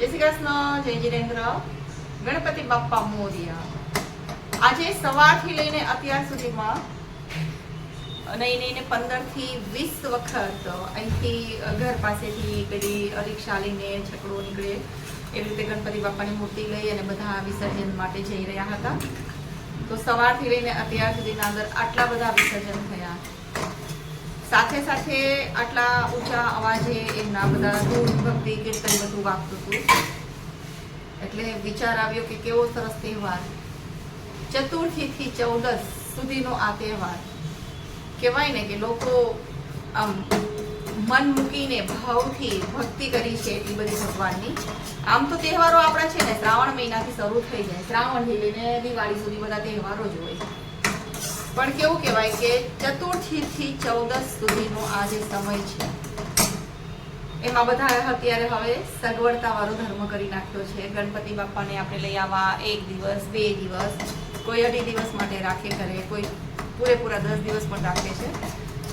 જય જય જીરેન્દ્ર. ગણપતિ બાપ્પા મોરિયા. આજે સવારથી લઈને અત્યાર સુધીમાં નહીં નહીં પંદરથી વીસ વખત અહીંથી ઘર પાસેથી પેલી રિક્ષા લઈને છકડો નીકળે. એવી રીતે ગણપતિ બાપાની મૂર્તિ લઈ અને બધા વિસર્જન માટે જઈ રહ્યા હતા. તો સવારથી લઈને અત્યાર સુધીના અંદર આટલા બધા વિસર્જન થયા. સાથે સાથે આટલા ઊંચા અવાજે એમના બધા ધૂન ભક્તિ, કીર્તન બધું વાગતું હતું. એટલે વિચાર આવ્યો કે કેવો સરસ તહેવાર. ચતુર્થીથી ચૌદસ સુધીનો આ તહેવાર. કહેવાય ને કે લોકો આમ મન મૂકીને ભાવથી ભક્તિ કરી છે એટલી બધી ભગવાનની. આમ તો તહેવારો આપણા છે ને, શ્રાવણ મહિનાથી શરૂ થઈ જાય. શ્રાવણથી લઈને દિવાળી સુધી બધા તહેવારો જ હોય. પણ કેવું કહેવાય કે ચતુર્થીથી ચૌદસ સુધીનો આ જે સમય છે. એમાં બધા અત્યારે હવે સગવડતા વાળો ધર્મ કરી નાખ્યો છે. ગણપતિ બાપ્પાને આપણે લઈ આવવા એક દિવસ, બે દિવસ, કોઈ અઢી દિવસ માટે રાખે કરે કોઈ પૂરેપૂરા દસ દિવસ પણ રાખે છે.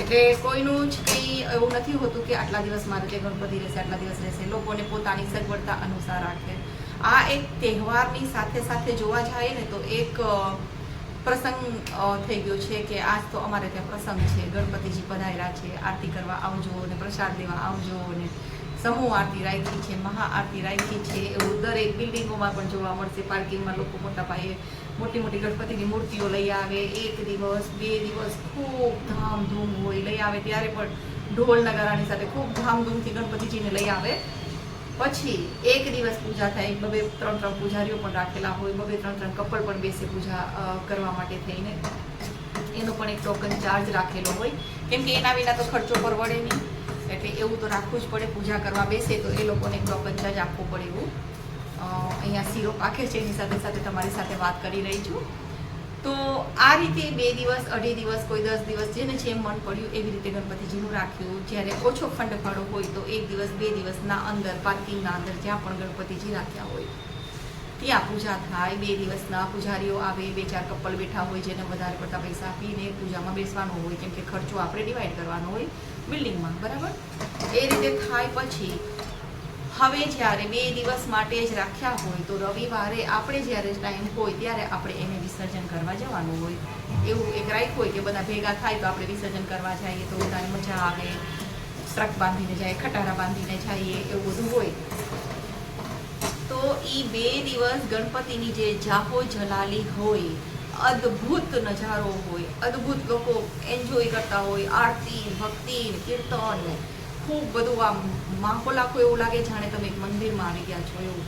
એટલે કોઈનું જ કંઈ એવું નથી હોતું કે આટલા દિવસ મારે તે ગણપતિ રહેશે, આટલા દિવસ રહેશે. લોકોને પોતાની સગવડતા અનુસાર રાખે. આ એક તહેવારની સાથે સાથે જોવા જાય ને તો એક પ્રસંગ થઈ ગયો છે કે આજ તો અમારે ત્યાં પ્રસંગ છે. ગણપતિજી પધાર્યા છે. આરતી કરવા આવજો અને પ્રસાદ લેવા આવજો અને સમૂહ આરતી રાખી છે, મહા આરતી રાખી છે. એવું દરેક બિલ્ડિંગોમાં પણ જોવા મળશે. પાર્કિંગમાં લોકો મોટા પાયે મોટી મોટી ગણપતિની મૂર્તિઓ લઈ આવે. એક દિવસ, બે દિવસ ખૂબ ધામધૂમ હોય. લઈ આવે ત્યારે પણ ઢોલ નગારાની સાથે ખૂબ ધામધૂમથી ગણપતિજીને લઈ આવે. પછી એક દિવસ પૂજા થાય, બબે ત્રણ ત્રણ પૂજારીઓ પણ રાખેલા હોય, બબે ત્રણ ત્રણ કપલ પણ બેસે પૂજા કરવા માટે થઈને. એનો પણ એક ટોકન ચાર્જ રાખેલો હોય. કેમ કે એના વિના તો ખર્ચો પરવડે નહીં. એટલે એવું તો રાખવું જ પડે, પૂજા કરવા બેસે તો એ લોકોને એક ટોકન ચાર્જ આપવો પડે એવું. અહીંયા શીરો પાકે છે, એની સાથે સાથે તમારી સાથે વાત કરી રહી છું. તો આ રીતે બે દિવસ, અઢી દિવસ, કોઈ દસ દિવસ જેને જેમ મન પડ્યું એવી રીતે ગણપતિજીનું રાખ્યું. જ્યારે ઓછો ફંડ ફાળો હોય તો એક દિવસ, બે દિવસના અંદર, પાર્કિંગના અંદર જ્યાં પણ ગણપતિજી રાખ્યા હોય. ત્યાં પૂજા થાય, બે દિવસના પૂજારીઓ આવે, બે ચાર કપલ બેઠા હોય જેને વધારે પડતા પૈસા આપીને પૂજામાં બેસવાનો હોય, કેમ કે ખર્ચો આપણે ડિવાઈડ કરવાનો હોય બિલ્ડિંગમાં, બરાબર? એ રીતે થાય પછી હવે જ્યારે બે દિવસ માટે જ રાખ્યા હોય તો રવિવારે આપણે જ્યારે ટાઈમ હોય ત્યારે આપણે એને વિસર્જન કરવા જવાનું હોય. એવું એક રાઈટ હોય કે બધા ભેગા થાય તો આપણે વિસર્જન કરવા જઈએ તો બધાને મજા આવે. ટ્રક બાંધીને જાય, ખટારા બાંધીને જઈએ, એવું બધું હોય. તો એ બે દિવસ ગણપતિની જે જાહો જલાલી હોય, અદ્ભુત નજારો હોય, અદ્ભુત લોકો એન્જોય કરતા હોય, આરતી, ભક્તિ, કીર્તન ખૂબ બધું આમ માહોલ આખો એવું લાગે જાણે તમે એક મંદિરમાં આવી ગયા છો એવું.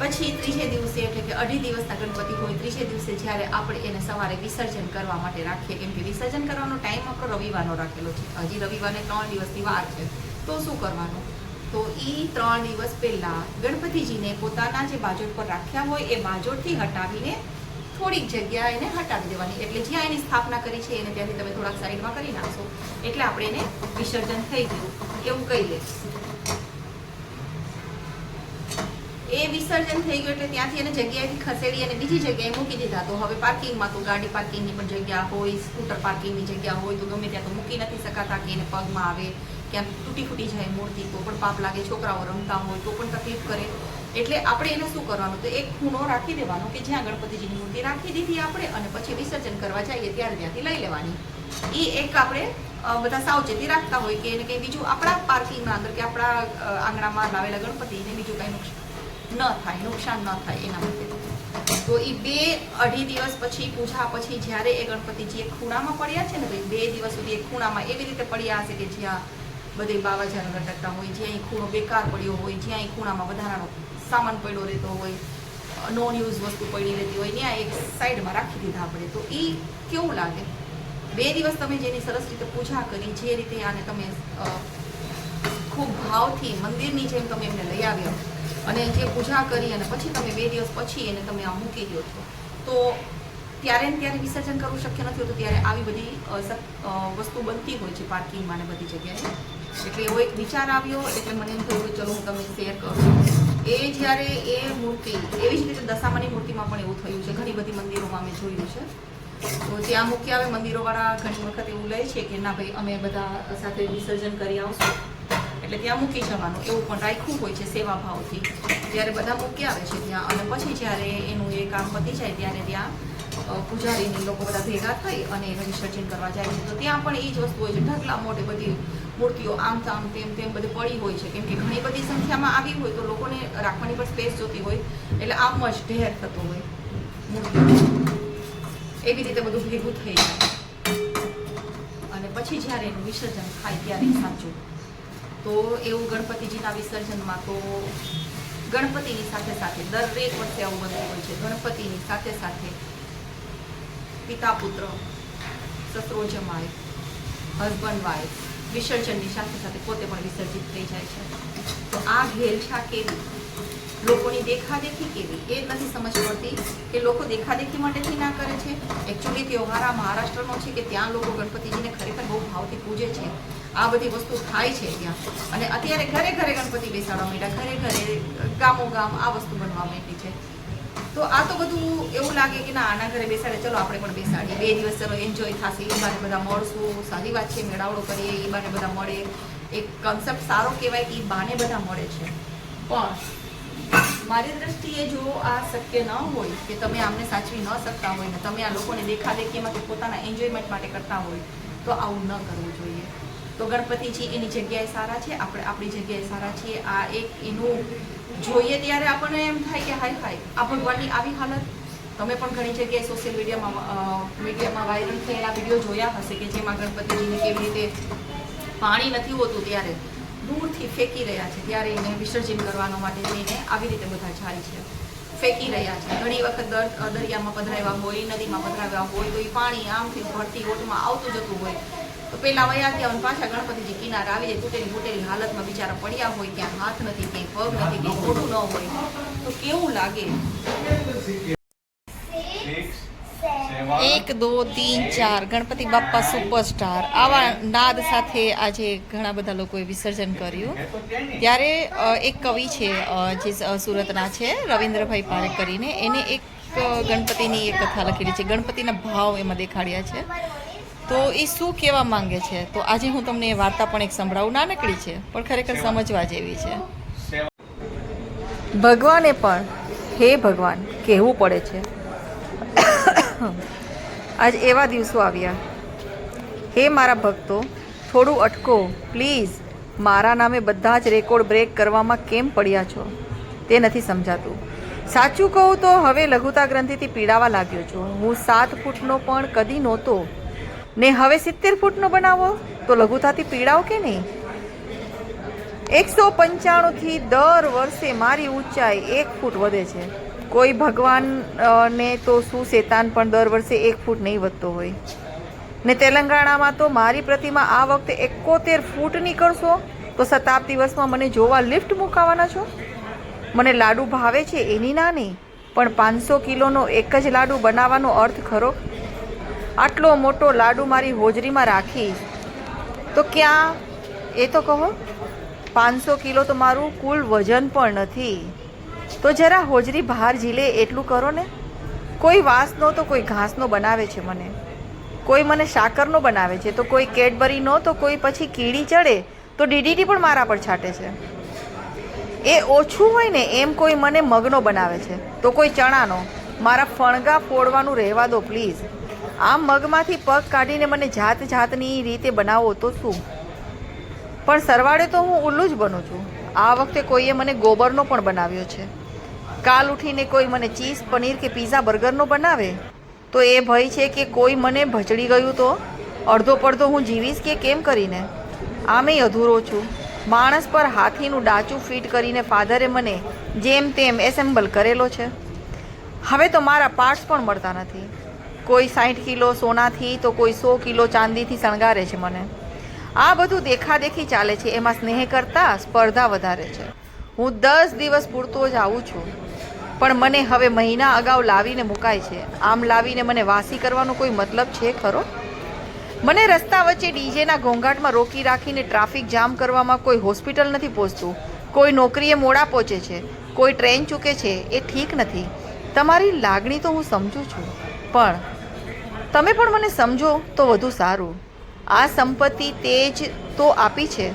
પછી ત્રીજે દિવસે એટલે કે અઢી દિવસના ગણપતિ હોય, ત્રીજે દિવસે જ્યારે આપણે એને સવારે વિસર્જન કરવા માટે રાખીએ, કેમ કે વિસર્જન કરવાનો ટાઈમ આપણો રવિવારનો રાખેલો છે. હજી રવિવારે ત્રણ દિવસની વાર છે. તો શું કરવાનું? તો એ ત્રણ દિવસ પહેલાં ગણપતિજીને પોતાના જે બાજોટ પર રાખ્યા હોય, એ બાજોટથી હટાવીને થોડીક જગ્યા એને હટાવી દેવાની. એટલે જ્યાં એની સ્થાપના કરી છે, એને ત્યાંથી તમે થોડાક સાઈડમાં કરી નાખશો. એટલે આપણે એને વિસર્જન થઈ ગયું. એવું કહી લે એ વિસર્જન થઈ ગયું એટલે ત્યાંથી એને જગ્યાએથી ખસેડી અને બીજી જગ્યાએ મૂકી દીધા. તો હવે પાર્કિંગમાં તો ગાડી પાર્કિંગની પણ જગ્યા હોય, સ્કૂટર પાર્કિંગની જગ્યા હોય, તો ગમે ત્યાં તો મૂકી નથી શકાતા કે એને પગમાં આવે, ક્યાંક તૂટી ફૂટી જાય મૂર્તિ, તો પણ પાપ લાગે, છોકરાઓ રમતા હોય, તો પણ તકલીફ કરે. એટલે આપણે એને શું કરવાનું? તો એક ખૂણો રાખી દેવાનો કે જ્યાં ગણપતિજીની મૂર્તિ રાખી દીધી આપણે અને પછી વિસર્જન કરવા જઈએ ત્યારે ત્યાંથી લઈ લેવાની. એ એક આપણે બધા સાવચેતી રાખતા હોય કે એને કંઈ બીજું આપણા પાર્કિંગમાં અંદર કે આપણા આંગણામાં લાવેલા ગણપતિને બીજું કંઈ નુકસાન ન થાય, નુકસાન ન થાય એના માટે. તો એ બે અઢી દિવસ પછી પૂજા પછી જ્યારે એ ગણપતિજી એક ખૂણામાં પડ્યા છે ને એ બે દિવસ સુધી એક ખૂણામાં એવી રીતે પડ્યા હશે કે જ્યાં બધે બાવાજાનું લટકતા હોય, જ્યાં ખૂણો બેકાર પડ્યો હોય, જ્યાં એ ખૂણામાં વધારાનો સામાન પડ્યો રહેતો હોય નોન યુઝ વસ્તુ પડી રહેતી હોય, ત્યાં એક સાઈડમાં રાખી દીધા આપણે. તો એ કેવું લાગે? બે દિવસ તમે જેની સરસ રીતે પૂજા કરી, જે રીતે આને તમે ખૂબ ભાવથી મંદિરની જેમ તમે એમને લઈ આવ્યો અને જે પૂજા કરી અને પછી તમે બે દિવસ પછી એને તમે આ મૂકી દો છો. તો ત્યારે ને ત્યારે વિસર્જન કરવું શક્ય નથી હોતું, ત્યારે આવી બધી વસ્તુ બનતી હોય છે પાર્કિંગમાં ને બધી જગ્યાએ. એટલે એવો એક વિચાર આવ્યો, એટલે મને એમ થયું ચલો હું તમને શેર કરું. એ જ્યારે એ મૂર્તિ, એવી જ રીતે દશામાની મૂર્તિમાં પણ એવું થયું છે. ઘણી બધી મંદિરોમાં મેં જોયું છે. તો ત્યાં મૂકી આવે મંદિરોવાળા ઘણી વખત એવું લે છે કે, ના ભાઈ, અમે બધા સાથે વિસર્જન કરી આવશું. એટલે ત્યાં મૂકી જવાનું. એવું પણ રાખ્યું હોય છે સેવા ભાવથી જ્યારે બધા મૂકી આવે છે ત્યાં, અને પછી જ્યારે એનું એ કામ પતી જાય ત્યારે ત્યાં પૂજારીની લોકો બધા ભેગા થઈ અને એનું વિસર્જન કરવા જાય છે. તો ત્યાં પણ એ જ વસ્તુ હોય છે. ઢગલા મોટે બધી મૂર્તિઓ આમ તામ તેમ તેમ બધી પડી હોય છે. કેમ કે ઘણી બધી સંખ્યામાં આવી હોય તો લોકોને રાખવાની પણ સ્પેસ જોતી હોય. એટલે આમ જ ઢેર થતો હોય એવી રીતે બધું ભેગું થઈ જાય. અને પછી જ્યારે એનું વિસર્જન થાય ત્યારે સાચું. તો એવું ગણપતિજીના વિસર્જનમાં તો ગણપતિની સાથે સાથે દરેક વર્ષે આવું બનતું હોય છે. ગણપતિની સાથે સાથે પિતા પુત્ર, સસરો જમાય હસબન્ડ વાઈફ વિસર્જનની સાથે સાથે પોતે પણ વિસર્જિત થઈ જાય છે. તો આ ઘેલછા કેવી? લોકોની દેખાદેખી કેવી? એ નથી સમજ પડતી કે લોકો દેખાદેખી માટેથી ના કરે છે. એકચ્યુઅલી તહેવાર આ મહારાષ્ટ્રનો છે કે ત્યાં લોકો ગણપતિજીને ખરેખર બહુ ભાવથી પૂજે છે. આ બધી વસ્તુ થાય છે ત્યાં. અને અત્યારે ઘરે ઘરે ગણપતિ બેસાડવા માંડ્યા. ઘરે ઘરે ગામો ગામ આ વસ્તુ બનવા માંડી છે. તો આ તો બધું એવું લાગે કે ના, આના ઘરે બેસાડે. ચલો, આપણે પણ બેસાડીએ. બે દિવસ ચલો એન્જોય થશે. એ બાને બધા મળશું. સારી વાત છે, મેળાવડો કરીએ, એ બાને બધા મળે. એક કન્સેપ્ટ સારો કહેવાય કે એ બાને બધા મળે છે. પણ મારી દ્રષ્ટિએ જો આ શક્ય ન હોય કે તમે આમને સાચવી ન શકતા હોય ને તમે આ લોકોને દેખાદેખીમાં કે પોતાના એન્જોયમેન્ટ માટે કરતા હોય, તો આવું ન કરવું જોઈએ. તો ગણપતિજી એની જગ્યાએ સારા છે, આપણે આપણી જગ્યાએ સારા છીએ. આ એક એનું જોઈએ ત્યારે આપણને એમ થાય કે હાય હાય, આ ભગવાનની આવી હાલત. તમે પણ ઘણી જગ્યાએ સોશિયલ મીડિયામાં મીડિયામાં વાયરલ થયેલા વીડિયો જોયા હશે કે જેમાં ગણપતિજીને કેવી રીતે પાણી નથી હોતું ત્યારે, દૂરથી ફેંકી રહ્યા છે. ત્યારે એને વિસર્જન કરવાનો માટે જઈને આવી રીતે બધા જાય છે. ફેંકી રહ્યા છે. ઘણી વખત દર, દરિયામાં પધરાવ્યા હોય, નદીમાં પધરાવ્યા હોય, તો એ પાણી આમથી ભરતી ઓટમાં આવતું જતું હોય. તો પેલા વયા ગયા અને પાછા ગણપતિજી કિનારે આવી જાય, તૂટેલી ફૂટેલી હાલતમાં બિચારા પડ્યા હોય ત્યાં હાથ નથી કે પગ નથી કે મોઢું ન હોય. તો કેવું લાગે? એક, દો, તીન, ચાર. ગણપતિ બાપ્પા સુપરસ્ટાર. આવા નાદ સાથે આજે ઘણા બધા લોકોએ વિસર્જન કર્યું. ત્યારે એક કવિ છે જે સુરતના છે, રવિન્દ્રભાઈ પારેખ કરીને એને એક ગણપતિની એક કથા લખેલી છે. ગણપતિના ભાવ એમાં દેખાડ્યા છે. તો એ શું કહેવા માંગે છે? તો આજે હું તમને એ વાર્તા પણ એક સંભળાવું. નાનકડી છે પણ ખરેખર સમજવા જેવી છે. ભગવાને પણ હે ભગવાન કહેવું પડે છે. આજ એવા દિવસો આવ્યા. હે મારા ભક્તો થોડું અટકો પ્લીઝ. મારા નામે બધા જ રેકોર્ડ બ્રેક કરવામાં કેમ પડ્યા છો? તે નથી સમજાતું. સાચું કહું તો હવે લઘુતા ગ્રંથિથી પીડાવા લાગ્યો છું. હું સાત ફૂટનો પણ કદી નહોતો ને હવે સિત્તેર ફૂટનો બનાવો? તો લઘુતાથી પીડાવ કે નહીં? એકસો પંચાણુંથી દર વર્ષે મારી ઊંચાઈ એક ફૂટ વધે છે. કોઈ ભગવાન ને તો શું શેતાન પણ દર વર્ષે એક ફૂટ નહીં વધતો હોય. ને તેલંગાણામાં તો મારી પ્રતિમા આ વખતે એકોતેર ફૂટ નીકળશો? તો શતાબ્દી દિવસમાં મને જોવા લિફ્ટ મુકાવાના છો? મને લાડુ ભાવે છે એની ના નહીં પણ પાંચસો કિલોનો એક જ લાડુ બનાવવાનો અર્થ ખરો? આટલો મોટો લાડુ મારી હોજરીમાં રાખીશ? તો ક્યાં? એ તો કહો. પાંચસો કિલો તો મારું કુલ વજન પણ નથી. તો જરા હોજરી બહાર ઝીલે એટલું કરો ને. કોઈ વાંસનો તો કોઈ ઘાસનો બનાવે છે મને. કોઈ મને સાકરનો બનાવે છે. તો કોઈ કેડબરીનો, તો કોઈ પછી કીડી ચડે, તો ડીડીટી પણ મારા પર છાંટે છે. એ ઓછું હોય ને એમ કોઈ મને મગનો બનાવે છે. તો કોઈ ચણાનો. મારા ફણગા ફોડવાનું રહેવા દો, પ્લીઝ. આમ મગમાંથી પગ કાઢીને મને જાત જાતની રીતે બનાવો તો શું? પણ સરવાળે તો હું ઉલ્લું જ બનું છું. આ વખતે કોઈએ મને ગોબરનો પણ બનાવ્યો છે. કાલ ઉઠીને કોઈ મને ચીઝ, પનીર કે પીઝા, બર્ગરનો બનાવે? તો એ ભય છે કે કોઈ મને ભચડી ગયું તો? અડધો પડધો હું જીવીશ કે કેમ કરીને? આમેય અધૂરો છું. માણસ પર હાથીનું ડાચું ફિટ કરીને ફાધરે મને જેમ તેમ એસેમ્બલ કરેલો છે. હવે તો મારા પાર્ટ્સ પણ મળતા નથી. કોઈ સાઠ કિલો સોનાથી તો કોઈ સો કિલો ચાંદીથી શણગારે છે મને. આ બધું દેખાદેખી ચાલે છે. એમાં સ્નેહ કરતાં સ્પર્ધા વધારે છે. હું દસ દિવસ પૂરતો જ આવું છું. પણ મને હવે મહિના અગાઉ લાવીને મુકાય છે. આમ લાવીને મને વાસી કરવાનો કોઈ મતલબ છે ખરો? મને રસ્તા વચ્ચે ડીજેના ઘોંઘાટમાં રોકી રાખીને ટ્રાફિક જામ કરવામાં કોઈ હોસ્પિટલ નથી પહોંચતું. કોઈ નોકરીએ મોડા પહોંચે છે. કોઈ ટ્રેન ચૂકે છે. એ ઠીક નથી. તમારી લાગણી તો હું સમજું છું. પણ તમે પણ મને સમજો તો વધુ સારું. આ સંપત્તિ તે જ તો આપી છે.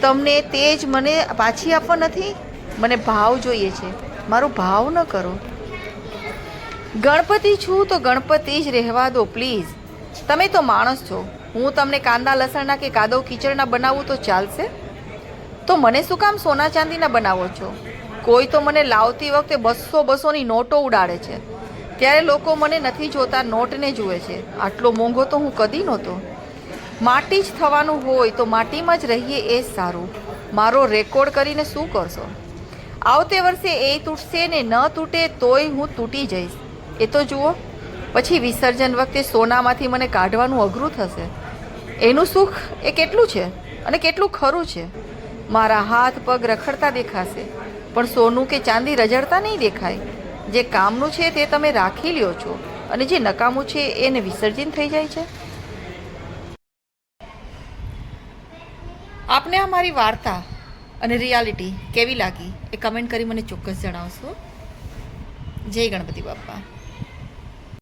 તમને તે જ મને પાછી આપવા નથી? મને ભાવ જોઈએ છે. મારો ભાવ ન કરો. ગણપતિ છું તો ગણપતિ જ રહેવા દો, પ્લીઝ. તમે તો માણસ છો. હું તમને કાંદા લસણના કે કાદવ કીચડના બનાવું તો ચાલશે? તો મને શું કામ સોના ચાંદીના બનાવો છો? કોઈ તો મને લાવતી વખતે બસો બસોની નોટો ઉડાડે છે. ત્યારે લોકો મને નથી જોતા, નોટને જુએ છે. આટલો મોંઘો તો હું કદી નહોતો. માટી જ થવાનું હોય તો માટીમાં જ રહીએ એ જ સારું. મારો રેકોર્ડ કરીને શું કરશો? આવતે વર્ષે એ તૂટશે ને ન તૂટે તોય હું તૂટી જઈશ. એ તો જુઓ. પછી વિસર્જન વખતે સોનામાંથી મને કાઢવાનું અઘરું થશે. એનું સુખ એ કેટલું છે? અને કેટલું ખરું છે? મારા હાથ પગ રખડતા દેખાશે. પણ સોનું કે ચાંદી રજડતા નહીં દેખાય. જે કામનું છે તે તમે રાખી લ્યો છો અને જે નકામું છે એને વિસર્જન થઈ જાય છે? આપને આ મારી વાર્તા અને રિયાલિટી કેવી લાગી એ કમેન્ટ કરી મને ચોક્કસ જણાવશો. જય ગણપતિ બાપ્પા